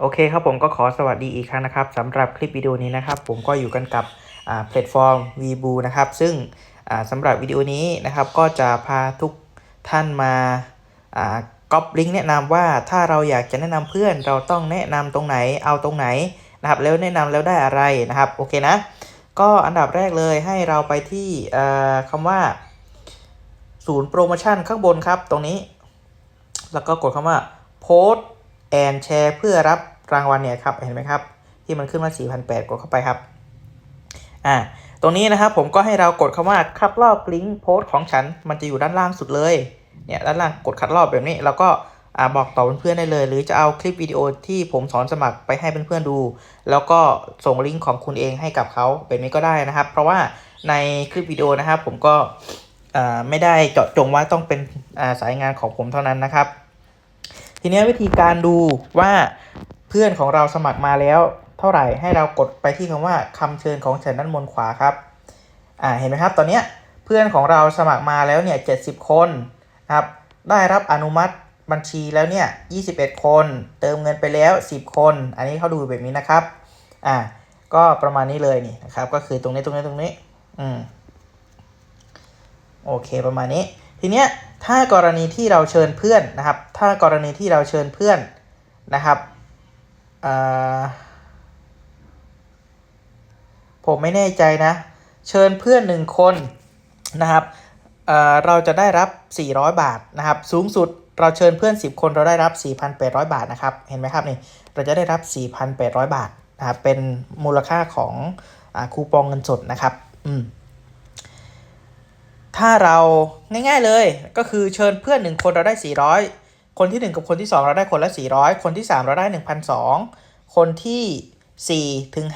โอเคครับผมก็ขอสวัสดีอีกครั้งนะครับสำหรับคลิปวิดีโอนี้นะครับ ผมก็อยู่กันกับอ่าแพลตฟอร์ม v b o นะครับ ซึ่งอ่าสำหรับวิดีโอนี้นะครับก็จะพาทุกท่านมาอ่าก๊อปลิงก์แนะนำว่าถ้าเราอยากจะแนะนำเพื่อนเราต้องแนะนำตรงไหนเอาตรงไหนนะครับแล้วแนะนำแล้วได้อะไรนะครับโอเคนะก็อันดับแรกเลยให้เราไปที่อ่อคำว่า ศูนย์โปรโมชั่นข้างบนครับตรงนี้ แล้วก็กดคำว่าโพสแอนแชร์เพื่อรับรางวัลเนี่ยครับเห็นไหมครับ ที่มันขึ้นมา 4,800 กดเข้าไปครับอ่าตรงนี้นะครับผมก็ให้เรากดคำว่าคัดรอบลิงก์โพสต์ของฉัน มันจะอยู่ด้านล่างสุดเลยเนี่ยด้านล่างกดคัดรอบแบบนี้แล้วก็อ่าบอกต่อเพื่อนๆได้เลย หรือจะเอาคลิปวิดีโอที่ผมสอนสมัครไปให้เพื่อนๆดู แล้วก็ส่งลิงก์ของคุณเองให้กับเขาแบบนี้ก็ได้นะครับ เพราะว่าในคลิปวิดีโอนะครับผมก็อ่าไม่ได้เจาะจงว่าต้องเป็นอ่าสายงานของผมเท่านั้นนะครับ ทีนี้วิธีการดูว่าเพื่อนของเราสมัครมาแล้ว เท่าไหร่ให้เรากดไปที่คำว่าคำเชิญของฉันด้านบนขวาครับอ่าเห็นไหมครับ ตอนเนี้ยเพื่อนของเราสมัครมาแล้วเนี่ย70คนนะครับได้รับอนุมัติบัญชีแล้วเนี่ย21 คน เติมเงินไปแล้ว 10 คน อันนี้เขาดูแบบนี้นะครับ อ่า ก็ประมาณนี้เลยนี่นะครับ ก็คือตรงนี้ตรงนี้ตรงนี้ อืม โอเคประมาณนี้ ทีเนี้ยถ้ากรณีที่เราเชิญเพื่อนนะครับ ถ้ากรณีที่เราเชิญเพื่อนนะครับผมไม่แน่ใจนะ เชิญเพื่อนหนึ่งคนนะครับเเราจะได้รับ 400 บาทนะครับ สูงสุดเราเชิญเพื่อน 10 คนเราได้รับ 4,800 บาทนะครับ เห็นไหมครับนี่ เราจะได้รับ 4,800 บาทนะครับ เป็นมูลค่าของอคูปองเงินสดนะครับ อืม ถ้าเราง่ายๆเลยก็คือเชิญเพื่อนหนึ่งคนเราได้ 400 คนที่ 1 กับคนที่ 2 เราได้คนละ 400 คนที่ 3 เราได้1,200คนที่4ถึง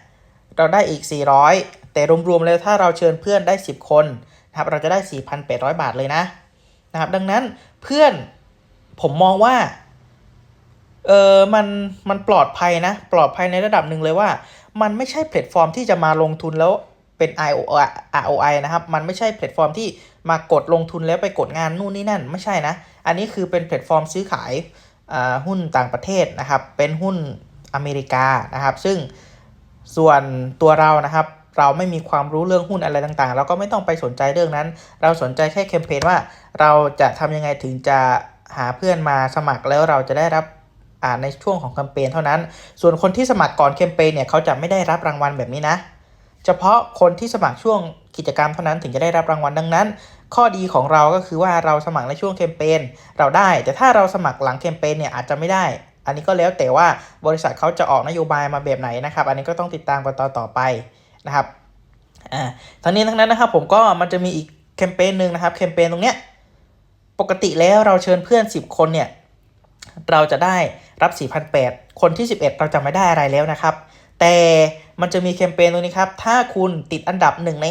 5เราได้อีก 400 แต่รวมๆแล้วถ้าเราเชิญเพื่อนได้ 10 คนนะครับเราจะได้ 4,800 บาทเลยนะนะครับดังนั้นเพื่อนผมมองว่าเออมันมันปลอดภัยนะ ปลอดภัยในระดับหนึ่งเลยว่า มันไม่ใช่แพลตฟอร์มที่จะมาลงทุนแล้ว เป็น ROI นะครับ มันไม่ใช่แพลตฟอร์มที่มากดลงทุนแล้วไปกดงานนู่นนี่นั่นไม่ใช่นะ อันนี้คือเป็นแพลตฟอร์มซื้อขายหุ้นต่างประเทศนะครับ เป็นหุ้นอเมริกานะครับ ซึ่งส่วนตัวเรานะครับ เราไม่มีความรู้เรื่องหุ้นอะไรต่างๆ เราก็ไม่ต้องไปสนใจเรื่องนั้น เราสนใจแค่แคมเปญว่าเราจะทำยังไงถึงจะหาเพื่อนมาสมัครแล้วเราจะได้รับในช่วงของแคมเปญเท่านั้น ส่วนคนที่สมัครก่อนแคมเปญเนี่ยเขาจะไม่ได้รับรางวัลแบบนี้นะ เฉพาะคนที่สมัครช่วงกิจกรรมเท่านั้นถึงจะได้รับรางวัลดังนั้น ข้อดีของเราก็คือว่าเราสมัครในช่วงแคมเปญเราได้ แต่ถ้าเราสมัครหลังแคมเปญเนี่ยอาจจะไม่ได้ อันนี้ก็แล้วแต่ว่าบริษัทเขาจะออกนโยบายมาแบบไหนนะครับ อันนี้ก็ต้องติดตามกันต่อต่อไปนะครับอ่าทั้งนี้ทั้งนั้นนะครับผมก็มันจะมีอีกแคมเปญหนึ่งนะครับแคมเปญตรงเนี้ยปกติแล้วเราเชิญเพื่อน 10 คนเนี่ยเราจะได้รับ 4,800 คนที่ 11 เราจะไม่ได้อะไรแล้วนะครับ แต่มันจะมีแคมเปญตรงนี้ครับ ถ้าคุณติดอันดับ 1 ใน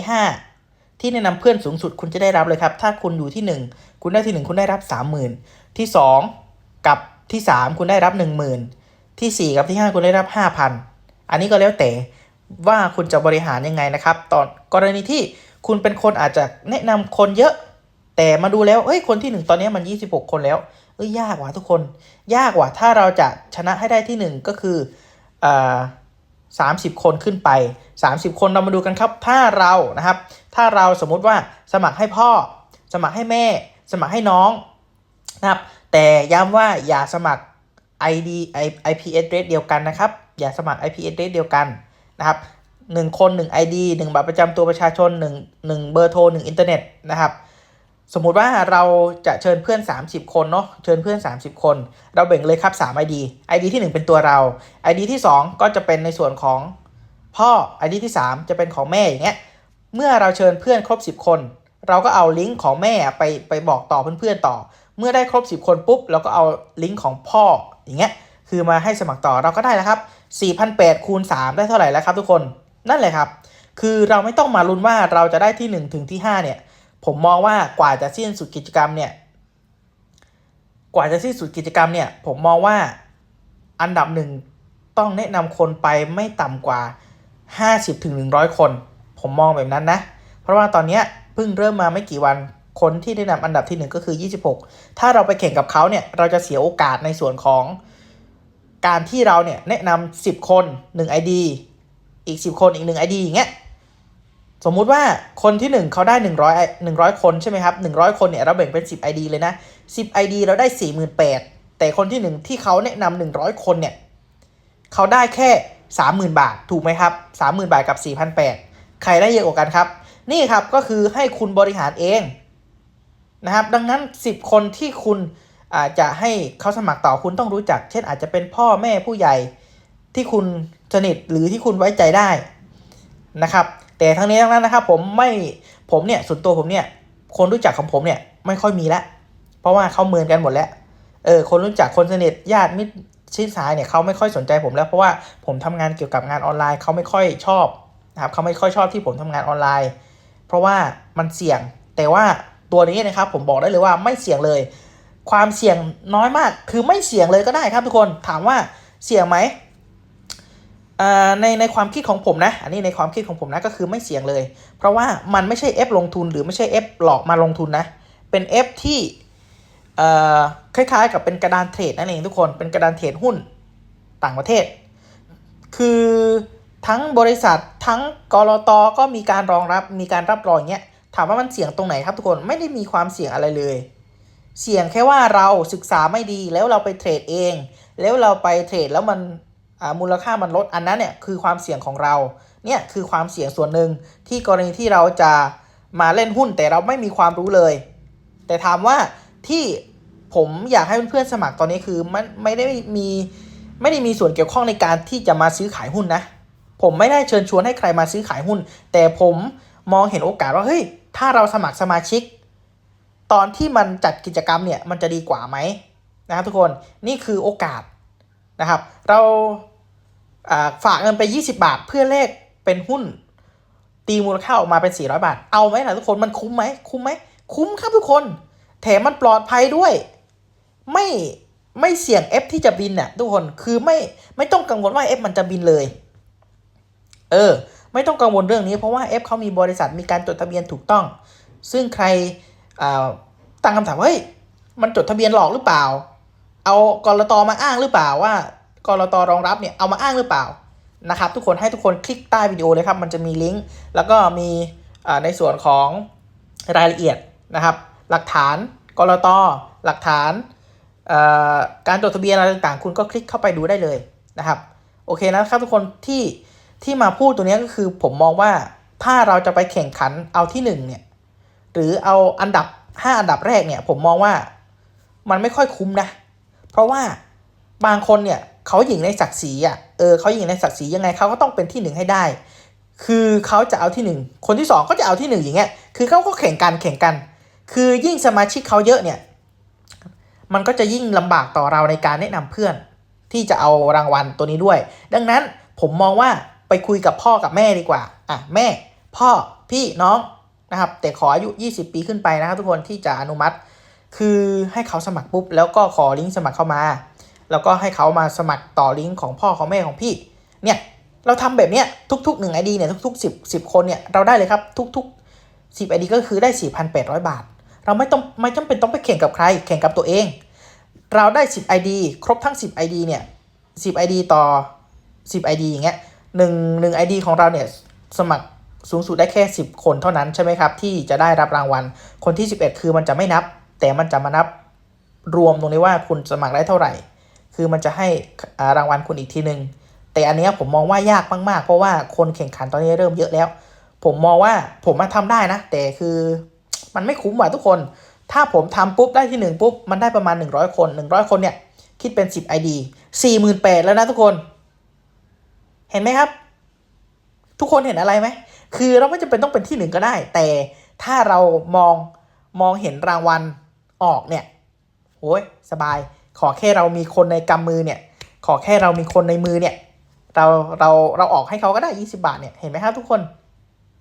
5 ที่แนะนำเพื่อนสูงสุดคุณจะได้รับเลยครับ ถ้าคุณอยู่ที่ 1 คุณได้ที่ 1 คุณได้รับ 30,000 ที่ 2 กับที่ 3 คุณได้รับ 10,000 ที่ 4 กับที่ 5 คุณได้รับ 5,000 อันนี้ก็แล้วแต่ว่าคุณจะบริหารยังไงนะครับ ตอนกรณีที่คุณเป็นคนอาจจะแนะนำคนเยอะ แต่มาดูแล้วเอ้ยคนที่ 1 ตอนนี้มัน 26 คนแล้ว เอ้ยยากว่ะทุกคน ยากว่ะถ้าเราจะชนะให้ได้ที่ 1 ก็คืออ่า 30 คนขึ้นไป 30 คนเรามาดูกันครับ ถ้าเรานะครับ ถ้าเราสมมุติว่าสมัครให้พ่อ สมัครให้แม่ สมัครให้น้องนะครับ แต่ย้ำว่าอย่าสมัคร ID IP address เดียวกันนะครับ อย่าสมัคร IP address เดียวกันนะครับหนึ่งคนหนึ่ง ID หนึ่งบัตรประจำตัวประชาชนหนึ่งหนึ่งเบอร์โทรหนึ่งอินเทอร์เน็ตนะครับ สมมุติว่าเราจะเชิญเพื่อน 30 คนเนาะเชิญเพื่อน 30 คน เราแบ่งเลยครับ 3 ID ID ที่ 1 เป็นตัวเรา ID ที่ 2 ก็จะเป็นในส่วนของพ่อ ID ที่ 3 จะเป็นของแม่อย่างเงี้ยเมื่อเราเชิญเพื่อนครบ 10 คน เราก็เอาลิงก์ของแม่ไปไปบอกต่อเพื่อนๆต่อ เมื่อได้ครบ 10 คนปุ๊บเราก็เอาลิงก์ของพ่ออย่างเงี้ยคือมาให้สมัครต่อเราก็ได้แล้วครับ4,800คูณ3ได้เท่าไหร่แล้วครับทุกคนนั่นเลยครับ คือเราไม่ต้องมาลุ้นว่าเราจะได้ที่ 1 ถึงที่5เนี่ย ผมมองว่ากว่าจะสิ้นสุดกิจกรรมเนี่ย กว่าจะสิ้นสุดกิจกรรมเนี่ย ผมมองว่าอันดับหนึ่งต้องแนะนำคนไปไม่ต่ำกว่า 50ถึง100คน ผมมองแบบนั้นนะ เพราะว่าตอนนี้เพิ่งเริ่มมาไม่กี่วันคนที่ได้นำอันดับที่ 1 ก็คือ 26 ถ้าเราไปแข่งกับเขาเนี่ย เราจะเสียโอกาสในส่วนของการที่เราเนี่ยแนะนำสิบคนหนึ่ง ID อีกสิบคนอีกหนึ่ง ID อย่างเงี้ย สมมุติว่าคนที่หนึ่งเขาได้หนึ่งร้อยหนึ่งร้อยคนใช่ไหมครับหนึ่งร้อยคนเนี่ยเราแบ่งเป็นสิบ ID เลยนะสิบ ID เราได้สี่หมื่นแปดแต่คนที่หนึ่งที่เขาแนะนำหนึ่งร้อยคนเนี่ยเขาได้แค่สามหมื่นบาทถูกไหมครับสามหมื่นบาทกับสี่พันแปดใครได้เยอะกว่ากันครับ นี่ครับก็คือให้คุณบริหารเองนะครับดังนั้น 10 คนที่คุณอาจจะให้เขาสมัครต่อคุณต้องรู้จัก เช่นอาจจะเป็นพ่อแม่ผู้ใหญ่ที่คุณสนิทหรือที่คุณไว้ใจได้นะครับ แต่ทั้งนี้ทั้งนั้นนะครับผมไม่ผมเนี่ยส่วนตัวผมเนี่ยคนรู้จักของผมเนี่ยไม่ค่อยมีแล้วเพราะว่าเขาเมินกันหมดแล้วเออคนรู้จักคนสนิทญาติมิตรชิดสายเนี่ยเขาไม่ค่อยสนใจผมแล้วเพราะว่าผมทำงานเกี่ยวกับงานออนไลน์เขาไม่ค่อยชอบนะครับเขาไม่ค่อยชอบที่ผมทำงานออนไลน์ เพราะว่ามันเสี่ยงแต่ว่าตัวนี้นะครับผมบอกได้เลยว่าไม่เสี่ยงเลย ความเสี่ยงน้อยมากคือไม่เสี่ยงเลยก็ได้ครับทุกคนถามว่าเสี่ยงไหม ในในความคิดของผมนะ อันนี้ในความคิดของผมนะก็คือไม่เสี่ยงเลย เพราะว่ามันไม่ใช่เอฟลงทุนหรือไม่ใช่เอฟหลอกมาลงทุนนะ เป็นเอฟที่คล้ายๆ กับเป็นกระดานเทรดนั่นเองทุกคน เป็นกระดานเทรดหุ้นต่างประเทศ คือทั้งบริษัททั้งกรอตอก็มีการรองรับมีการรับรองเงี้ย ถามว่ามันเสี่ยงตรงไหนครับทุกคน ไม่ได้มีความเสี่ยงอะไรเลย เสี่ยงแค่ว่าเราศึกษาไม่ดีแล้วเราไปเทรดเอง แล้วเราไปเทรดแล้วมัน มูลค่ามันลดอันนั้นเนี่ยคือความเสี่ยงของเราเนี่ยคือความเสี่ยงส่วนหนึ่งที่กรณีที่เราจะมาเล่นหุ้นแต่เราไม่มีความรู้เลย แต่ถามว่าที่ผมอยากให้เพื่อนๆสมัครตอนนี้คือมันไม่ได้มีไม่ได้มีส่วนเกี่ยวข้องในการที่จะมาซื้อขายหุ้นนะ ผมไม่ได้เชิญชวนให้ใครมาซื้อขายหุ้น แต่ผมมองเห็นโอกาสว่าเฮ้ยถ้าเราสมัครสมาชิก ตอนที่มันจัดกิจกรรมเนี่ยมันจะดีกว่าไหมนะครับทุกคนนี่คือโอกาสนะครับ เรา ฝากเงินไป 20 บาทเพื่อเลขเป็นหุ้น ตีมูลค่าออกมาเป็น 400 บาท เอาไหมล่ะทุกคนมันคุ้มไหมคุ้มไหมคุ้มครับทุกคน แถมมันปลอดภัยด้วย ไม่ไม่เสี่ยง F ที่จะบินน่ะทุกคนคือไม่ไม่ต้องกังวลว่า F มันจะบินเลย เออ ไม่ต้องกังวลเรื่องนี้เพราะว่า F เขามีบริษัทมีการจดทะเบียนถูกต้อง ซึ่งใครตั้งคำถามว่าเฮ้ยมันจดทะเบียนหลอกหรือเปล่า เอากรตอมาอ้างหรือเปล่าว่า กรตรองรับเนี่ยเอามาอ้างหรือเปล่านะครับทุกคนให้ทุกคนคลิกใต้วิดีโอเลยครับ มันจะมีลิงก์แล้วก็มีในส่วนของรายละเอียดนะครับ หลักฐานกรตหลักฐานเอ่อการจดทะเบียนอะไรต่างๆ คุณก็คลิกเข้าไปดูได้เลยนะครับ โอเคนะครับทุกคนที่ที่มาพูดตัวนี้ก็คือผมมองว่าถ้าเราจะไปแข่งขันเอาที่หนึ่งเนี่ยหรือเอาอันดับ 5 อันดับแรกเนี่ยผมมองว่ามันไม่ค่อยคุ้มนะ เพราะว่าบางคนเนี่ย เขาหญิงในศักดิ์ศรีอะเออเขาหญิงในศักดิ์ศรียังไงเขาก็ต้องเป็นที่หนึ่งให้ได้ คือเขาจะเอาที่หนึ่งคนที่สองก็จะเอาที่หนึ่งอย่างเงี้ยคือเขาก็แข่งกันแข่งกัน คือยิ่งสมาชิกเขาเยอะเนี่ย มันก็จะยิ่งลำบากต่อเราในการแนะนำเพื่อน ที่จะเอารางวัลตัวนี้ด้วย ดังนั้นผมมองว่าไปคุยกับพ่อกับแม่ดีกว่าอะแม่ พ่อพี่น้องนะครับแต่ขออายุ 20 ปีขึ้นไปนะครับทุกคนที่จะอนุมัติ คือให้เขาสมัครปุ๊บแล้วก็ขอลิงก์สมัครเข้ามา แล้วก็ให้เขามาสมัครต่อลิงก์ของพ่อของแม่ของพี่ เนี่ยเราทำแบบเนี้ยทุกๆ1 ID เนี่ยทุกๆ 10 10 คนเนี่ยเราได้เลยครับทุกๆ 10 ID ก็คือได้ 4,800 บาท เราไม่ต้องไม่จำเป็นต้องไปแข่งกับใคร แข่งกับตัวเอง เราได้ 10 ID ครบทั้ง 10 ID เนี่ย10 ID ต่อ 10 ID อย่างเงี้ยหนึ่งหนึ่ง ID ของเราเนี่ยสมัครสูงสุดได้แค่ 10 คนเท่านั้นใช่ไหมครับที่จะได้รับรางวัล คนที่ 11 คือมันจะไม่นับ แต่มันจะมานับรวมตรงนี้ว่าคุณสมัครได้เท่าไหร่ คือมันจะให้รางวัลคุณอีกทีหนึ่งแต่อันนี้ผมมองว่ายากมากๆ เพราะว่าคนแข่งขันตอนนี้เริ่มเยอะแล้ว ผมมองว่าผมมาทำได้นะ แต่คือมันไม่คุ้มว่ะทุกคน ถ้าผมทำปุ๊บได้ที่หนึ่งปุ๊บ มันได้ประมาณ 100 คน 100 คนเนี่ย คิดเป็น 10 ID 48,000แล้วนะทุกคน เห็นไหมครับ ทุกคนเห็นอะไรไหม คือเราไม่จำเป็นต้องเป็นที่หนึ่งก็ได้ แต่ถ้าเรามองมองเห็นรางวัลออกเนี่ยโอ้ยสบาย ขอแค่เรามีคนในกำมือเนี่ย ขอแค่เรามีคนในมือเนี่ย เราเราเราออกให้เขาก็ได้ 20 บาทเนี่ย เห็นไหมครับทุกคน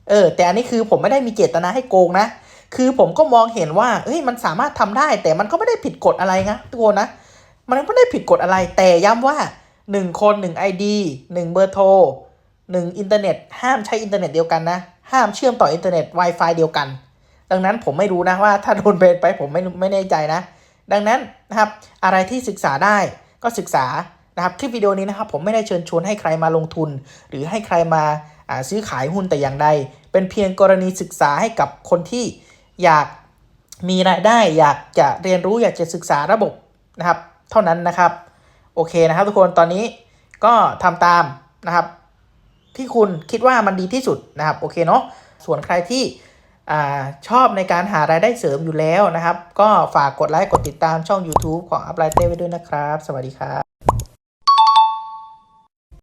เออ แต่อันนี้คือผมไม่ได้มีเจตนาให้โกงนะ คือผมก็มองเห็นว่า เฮ้ย มันสามารถทำได้ แต่มันก็ไม่ได้ผิดกฎอะไรนะทุกคนนะ มันไม่ได้ผิดกฎอะไร แต่ย้ำว่า 1 คน 1 ID 1 เบอร์โทร1อินเทอร์เน็ต ห้ามใช้อินเทอร์เน็ตเดียวกันนะ ห้ามเชื่อมต่ออินเทอร์เน็ต Wi-Fi เดียวกัน ดังนั้นผมไม่รู้นะว่าถ้าโดนเบนไปผมไม่ไม่แน่ใจนะ ดังนั้นนะครับอะไรที่ศึกษาได้ก็ศึกษานะครับคลิปวิดีโอนี้นะครับผมไม่ได้เชิญชวนให้ใครมาลงทุน หรือให้ใครมาซื้อขายหุ้นแต่อย่างใด เป็นเพียงกรณีศึกษาให้กับคนที่อยากมีรายได้อยากจะเรียนรู้อยากจะศึกษาระบบนะครับ เท่านั้นนะครับ โอเคนะครับทุกคนตอนนี้ก็ทำตามนะครับ ที่คุณคิดว่ามันดีที่สุดนะครับโอเคเนาะส่วนใครที่ อชอบในการหารายได้เสริมอยู่แล้วนะครับ ก็ฝากกดไลค์กดติดตามช่อง YouTube ของ u p l i g h t ไว้ด้วยนะครับ สวัสดีครับ